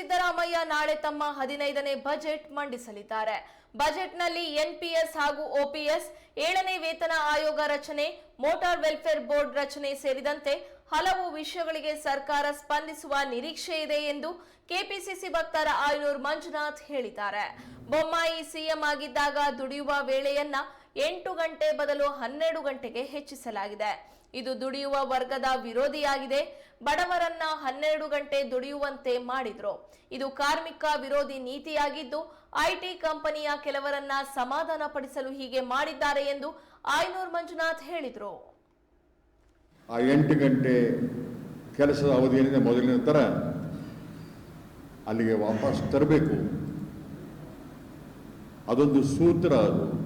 ಸಿದ್ದರಾಮಯ್ಯ ನಾಳೆ ತಮ್ಮ ಹದಿನೈದನೇ ಬಜೆಟ್ ಮಂಡಿಸಲಿದ್ದಾರೆ. ಬಜೆಟ್ನಲ್ಲಿ ಎನ್ಪಿಎಸ್ ಹಾಗೂ ಒಪಿಎಸ್ ಏಳನೇ ವೇತನ ಆಯೋಗ ರಚನೆ, ಮೋಟಾರ್ ವೆಲ್ಫೇರ್ ಬೋರ್ಡ್ ರಚನೆ ಸೇರಿದಂತೆ ಹಲವು ವಿಷಯಗಳಿಗೆ ಸರ್ಕಾರ ಸ್ಪಂದಿಸುವ ನಿರೀಕ್ಷೆ ಇದೆ ಎಂದು ಕೆಪಿಸಿಸಿ ವಕ್ತಾರ ಆಯನೂರ್ ಮಂಜುನಾಥ್ ಹೇಳಿದ್ದಾರೆ. ಬೊಮ್ಮಾಯಿ ಸಿಎಂ ಆಗಿದ್ದಾಗ ದುಡಿಯುವ ವೇಳೆಯನ್ನ ಎಂಟು ಗಂಟೆ ಬದಲು ಹನ್ನೆರಡು ಗಂಟೆಗೆ ಹೆಚ್ಚಿಸಲಾಗಿದೆ. ಇದು ದುಡಿಯುವ ವರ್ಗದ ವಿರೋಧಿಯಾಗಿದೆ. ಬಡವರನ್ನ ಹನ್ನೆರಡು ಗಂಟೆ ದುಡಿಯುವಂತೆ ಮಾಡಿದ್ರು. ಇದು ಕಾರ್ಮಿಕ ವಿರೋಧಿ ನೀತಿಯಾಗಿದ್ದು, ಐಟಿ ಕಂಪನಿಯ ಕೆಲವರನ್ನ ಸಮಾಧಾನ ಪಡಿಸಲು ಹೀಗೆ ಮಾಡಿದ್ದಾರೆ ಎಂದು ಆಯನೂರ್ ಮಂಜುನಾಥ್ ಹೇಳಿದ್ರು. ಆ ಎಂಟು ಗಂಟೆ ಕೆಲಸದ ಅವಧಿ ಏನಿದೆ ಮೊದಲಿನ ಥರ ಅಲ್ಲಿಗೆ ವಾಪಸ್ ತರಬೇಕು. ಅದೊಂದು ಸೂತ್ರ ಅದು.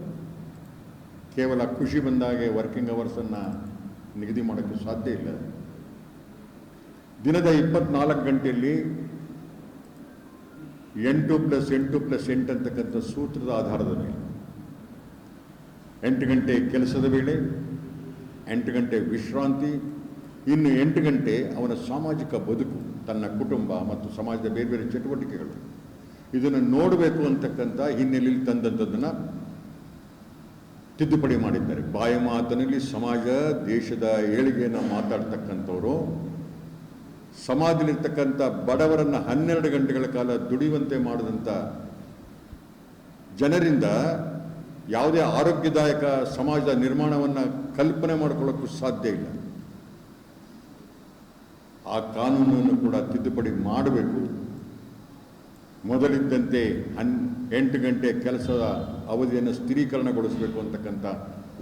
ಕೇವಲ ಖುಷಿ ಬಂದಾಗೆ ವರ್ಕಿಂಗ್ ಅವರ್ಸನ್ನು ನಿಗದಿ ಮಾಡೋಕ್ಕೆ ಸಾಧ್ಯ ಇಲ್ಲ. ದಿನದ ಇಪ್ಪತ್ನಾಲ್ಕು ಗಂಟೆಯಲ್ಲಿ ಎಂಟು ಪ್ಲಸ್ ಎಂಟು ಪ್ಲಸ್ ಎಂಟು ಅಂತಕ್ಕಂಥ ಸೂತ್ರದ ಆಧಾರದ ಮೇಲೆ. ಎಂಟು ಗಂಟೆ ಕೆಲಸದ ವೇಳೆ, ಎಂಟು ಗಂಟೆ ವಿಶ್ರಾಂತಿ, ಇನ್ನು ಎಂಟು ಗಂಟೆ ಅವನ ಸಾಮಾಜಿಕ ಬದುಕು, ತನ್ನ ಕುಟುಂಬ ಮತ್ತು ಸಮಾಜದ ಬೇರೆ ಬೇರೆ ಚಟುವಟಿಕೆಗಳು. ಇದನ್ನು ನೋಡಬೇಕು ಅಂತಕ್ಕಂಥ ಹಿನ್ನೆಲೆಯಲ್ಲಿ ತಂದಂಥದ್ದನ್ನು ತಿದ್ದುಪಡಿ ಮಾಡಿದ್ದಾರೆ. ಬಾಯಿ ಮಾತಿನಲ್ಲಿ ಸಮಾಜ, ದೇಶದ ಏಳಿಗೆಯನ್ನು ಮಾತಾಡ್ತಕ್ಕಂಥವರು, ಸಮಾಜದಲ್ಲಿರ್ತಕ್ಕಂಥ ಬಡವರನ್ನು ಹನ್ನೆರಡು ಗಂಟೆಗಳ ಕಾಲ ದುಡಿಯುವಂತೆ ಮಾಡಿದಂಥ ಜನರಿಂದ ಯಾವುದೇ ಆರೋಗ್ಯದಾಯಕ ಸಮಾಜದ ನಿರ್ಮಾಣವನ್ನು ಕಲ್ಪನೆ ಮಾಡಿಕೊಳ್ಳೋಕ್ಕೂ ಸಾಧ್ಯ ಇಲ್ಲ. ಆ ಕಾನೂನನ್ನು ಕೂಡ ತಿದ್ದುಪಡಿ ಮಾಡಬೇಕು. ಮೊದಲಿದ್ದಂತೆ ಹನ್ ಎಂಟು ಗಂಟೆ ಕೆಲಸದ ಅವಧಿಯನ್ನು ಸ್ಥಿರೀಕರಣಗೊಳಿಸಬೇಕು ಅಂತಕ್ಕಂಥ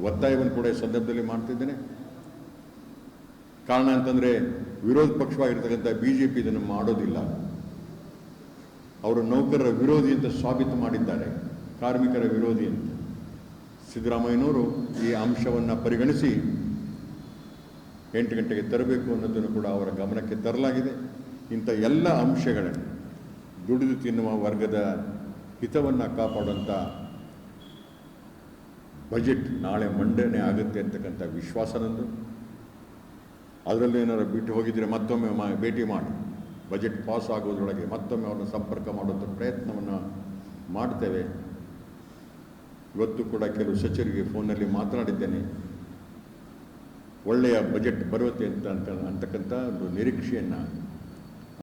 ಒತ್ತಾಯವನ್ನು ಕೂಡ ಈ ಸಂದರ್ಭದಲ್ಲಿ ಮಾಡ್ತಿದ್ದೇನೆ. ಕಾರಣ ಅಂತಂದರೆ ವಿರೋಧ ಪಕ್ಷವಾಗಿರ್ತಕ್ಕಂಥ ಬಿ ಜೆ ಪಿ ಇದನ್ನು ಮಾಡೋದಿಲ್ಲ. ಅವರು ನೌಕರರ ವಿರೋಧಿ ಅಂತ ಸಾಬೀತು ಮಾಡಿದ್ದಾರೆ, ಕಾರ್ಮಿಕರ ವಿರೋಧಿ ಅಂತ. ಸಿದ್ದರಾಮಯ್ಯನವರು ಈ ಅಂಶವನ್ನು ಪರಿಗಣಿಸಿ ಎಂಟು ಗಂಟೆಗೆ ತರಬೇಕು ಅನ್ನೋದನ್ನು ಕೂಡ ಅವರ ಗಮನಕ್ಕೆ ತರಲಾಗಿದೆ. ಇಂಥ ಎಲ್ಲ ಅಂಶಗಳನ್ನು ದುಡಿದು ತಿನ್ನುವ ವರ್ಗದ ಹಿತವನ್ನು ಕಾಪಾಡುವಂಥ ಬಜೆಟ್ ನಾಳೆ ಮಂಡನೆ ಆಗುತ್ತೆ ಅಂತಕ್ಕಂಥ ವಿಶ್ವಾಸ ನಂದು. ಅದರಲ್ಲೂ ಏನಾರು ಬಿಟ್ಟು ಹೋಗಿದ್ರೆ ಮತ್ತೊಮ್ಮೆ ಮಾ, ಭೇಟಿ ಮಾಡಿ. ಬಜೆಟ್ ಪಾಸ್ ಆಗೋದ್ರೊಳಗೆ ಮತ್ತೊಮ್ಮೆ ಅವ್ರನ್ನ ಸಂಪರ್ಕ ಮಾಡುವಂಥ ಪ್ರಯತ್ನವನ್ನು ಮಾಡ್ತೇವೆ. ಇವತ್ತು ಕೂಡ ಕೆಲವು ಸಚಿವರಿಗೆ ಫೋನಲ್ಲಿ ಮಾತನಾಡಿದ್ದೇನೆ. ಒಳ್ಳೆಯ ಬಜೆಟ್ ಬರುತ್ತೆ ಅಂತ, ಅಂತಕ್ಕಂಥ ಒಂದು ನಿರೀಕ್ಷೆಯನ್ನು